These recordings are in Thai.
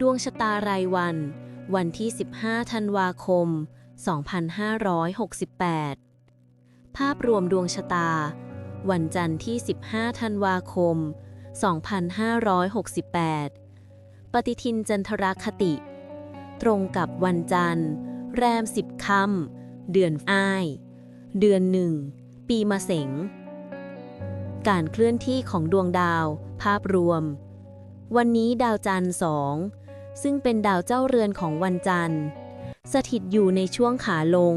ดวงชะตารายวัน วันที่ 15 ธันวาคม 2568 ภาพรวมดวงชะตา วันจันทร์ที่ 15 ธันวาคม 2568 ปฏิทินจันทรคติ ตรงกับวันจันทร์ แรม 10ค่ำเดือนอ้าย เดือนหนึ่ง ปีมะเสงการเคลื่อนที่ของดวงดาว ภาพรวม วันนี้ดาวจันทร์สอง ซึ่งเป็นดาวเจ้าเรือนของวันจันทร์ สถิตอยู่ในช่วงขาลง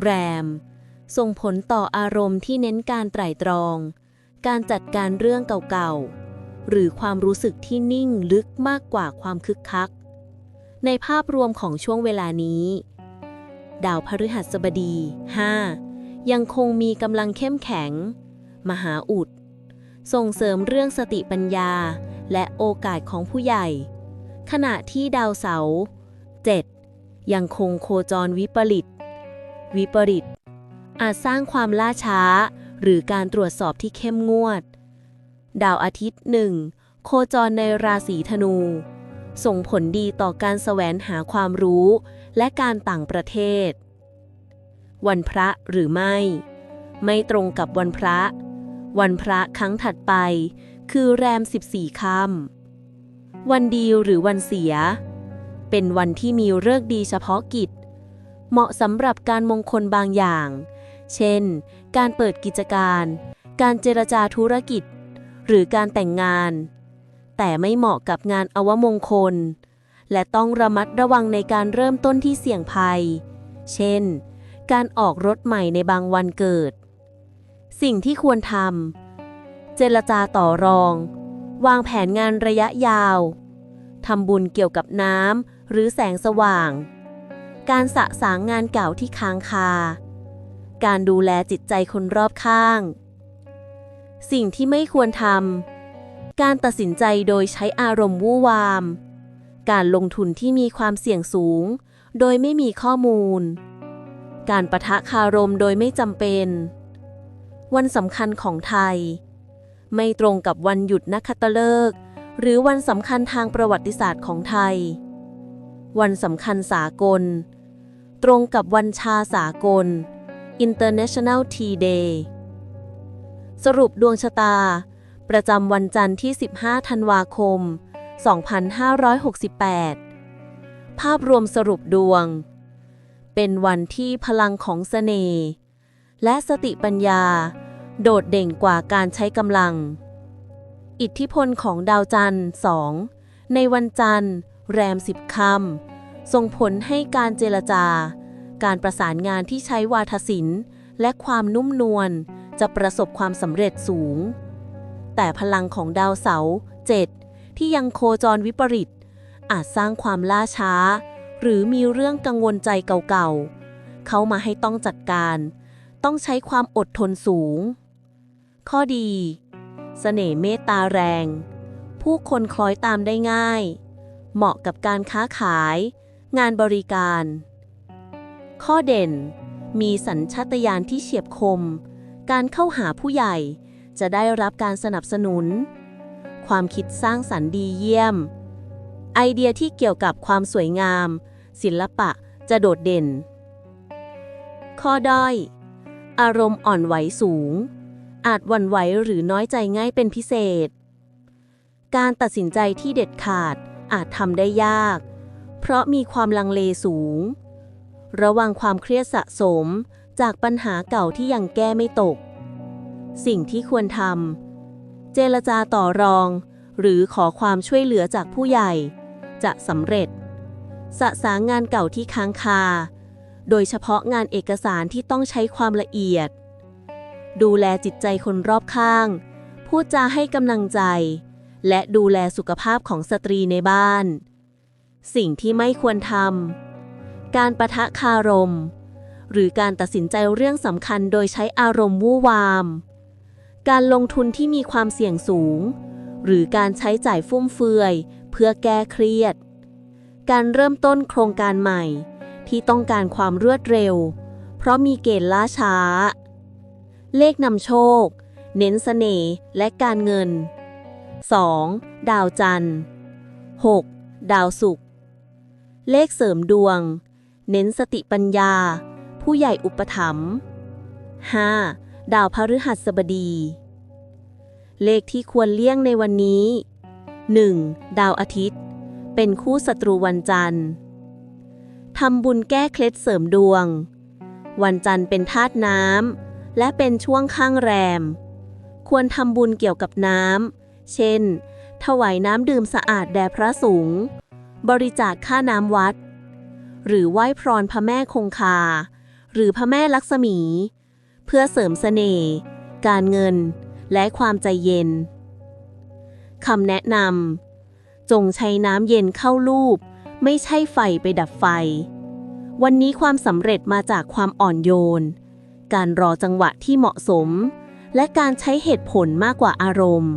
แรม ส่งผลต่ออารมณ์ที่เน้นการไตร่ตรอง การจัดการเรื่องเก่าๆ หรือความรู้สึกที่นิ่งลึกมากกว่าความคึกคัก ในภาพรวมของช่วงเวลานี้ ดาวพฤหัสบดี 5 ยังคงมีกำลังเข้มแข็ง มหาอุด ส่งเสริมเรื่องสติปัญญาและโอกาสของผู้ใหญ่ ขณะที่ดาวเสาร์7ยังคงโคจรวิปริต วิปริต อาจสร้างความล่าช้า หรือการตรวจสอบที่เข้มงวด ดาวอาทิตย์หนึ่งโคจรในราศีธนู ส่งผลดีต่อการแสวงหาความรู้ และการต่างประเทศ วันพระหรือไม่ ไม่ตรงกับวันพระ วันพระครั้งถัดไป คือแรม 14 ค่ำ วันดีหรือวันเสีย เป็นวันที่มีเลิกดีเฉพาะกิจ เหมาะสำหรับการมงคลบางอย่าง เช่น การเปิดกิจการ การเจรจาธุรกิจ หรือการแต่งงาน แต่ไม่เหมาะกับงานอวมงคล และต้องระมัดระวังในการเริ่มต้นที่เสี่ยงภัย เช่น การออกรถใหม่ในบางวันเกิด สิ่งที่ควรทำ เจรจาต่อรอง วางแผนงานระยะยาวทำบุญเกี่ยวกับน้ำหรือแสงสว่าง การสะสางงานเก่าที่ค้างคา การดูแลจิตใจคนรอบข้าง สิ่งที่ไม่ควรทำ การตัดสินใจโดยใช้อารมณ์วู่วาม การลงทุนที่มีความเสี่ยงสูง โดยไม่มีข้อมูล การประทะคารมโดยไม่จำเป็น วันสำคัญของไทย ไม่ตรงกับวันหยุดนักขัตฤกษ์หรือวันสำคัญทางประวัติศาสตร์ของไทย วันสำคัญสากล ตรงกับวันชาสากล International Tea Day สรุปดวงชะตา ประจำวันจันทร์ที่ 15 ธันวาคม 2568 ภาพรวมสรุปดวง เป็นวันที่พลังของเสน่ห์และสติปัญญา โดดเด่นกว่าการใช้กำลัง อิทธิพลของดาวจันทร์สองในวันจันทร์ แรมสิบค่ำส่งผลให้การเจรจา การประสานงานที่ใช้วาทศิลป์ และความนุ่มนวลจะประสบความสำเร็จสูง แต่พลังของดาวเสาร์เจ็ดที่ยังโคจรวิปริต อาจสร้างความล่าช้า หรือมีเรื่องกังวลใจเก่าๆ เข้ามาให้ต้องจัดการ ต้องใช้ความอดทนสูง ข้อดีเสน่ห์เมตตาแรง ผู้คนคล้อยตามได้ง่าย เหมาะกับการค้าขาย งานบริการ ข้อเด่น มีสัญชาตญาณที่เฉียบคม การเข้าหาผู้ใหญ่จะได้รับการสนับสนุน ความคิดสร้างสรรค์ดีเยี่ยม ไอเดียที่เกี่ยวกับความสวยงาม ศิลปะจะโดดเด่น ข้อด้อย อารมณ์อ่อนไหวสูง อาจหวั่นไหวหรือน้อยใจง่ายเป็นพิเศษ การตัดสินใจที่เด็ดขาดอาจทำได้ยาก เพราะมีความลังเลสูง ระวังความเครียดสะสมจากปัญหาเก่าที่ยังแก้ไม่ตก สิ่งที่ควรทำเจรจาต่อรอง หรือขอความช่วยเหลือจากผู้ใหญ่ จะสำเร็จ สะสางงานเก่าที่ค้างคา โดยเฉพาะงานเอกสารที่ต้องใช้ความละเอียด ดูแลจิตใจคนรอบข้าง พูดจาให้กำลังใจ และดูแลสุขภาพของสตรีในบ้าน สิ่งที่ไม่ควรทำ การประทะคารม หรือการตัดสินใจเรื่องสำคัญโดยใช้อารมณ์วู่วาม การลงทุนที่มีความเสี่ยงสูง หรือการใช้จ่ายฟุ่มเฟือย เพื่อแก้เครียด การเริ่มต้นโครงการใหม่ที่ต้องการความรวดเร็ว เพราะมีเกณฑ์ล่าช้า เลขนำโชค เน้นเสน่ห์และการเงิน 2. ดาวจันทร์ 6. ดาวศุกร์เลขเสริมดวง เน้นสติปัญญา ผู้ใหญ่อุปถัมภ์ 5. ดาวพฤหัสบดี เลขที่ควรเลี่ยงในวันนี้ 1. ดาวอาทิตย์ เป็นคู่ศัตรูวันจันทร์ทำบุญแก้เคล็ดเสริมดวง วันจันทร์เป็นธาตุน้ำ และเป็นช่วงข้างแรม ควรทำบุญเกี่ยวกับน้ำ เช่น ถวายน้ำดื่มสะอาดแด่พระสงฆ์ บริจาคค่าน้ำวัด หรือไหว้พรพระแม่คงคา หรือพระแม่ลักษมี เพื่อเสริมเสน่ห์ การเงิน และความใจเย็น คำแนะนำ จงใช้น้ำเย็นเข้าลูบ ไม่ใช่ไฟไปดับไฟ วันนี้ความสำเร็จมาจากความอ่อนโยน การรอจังหวะที่เหมาะสม และการใช้เหตุผลมากกว่าอารมณ์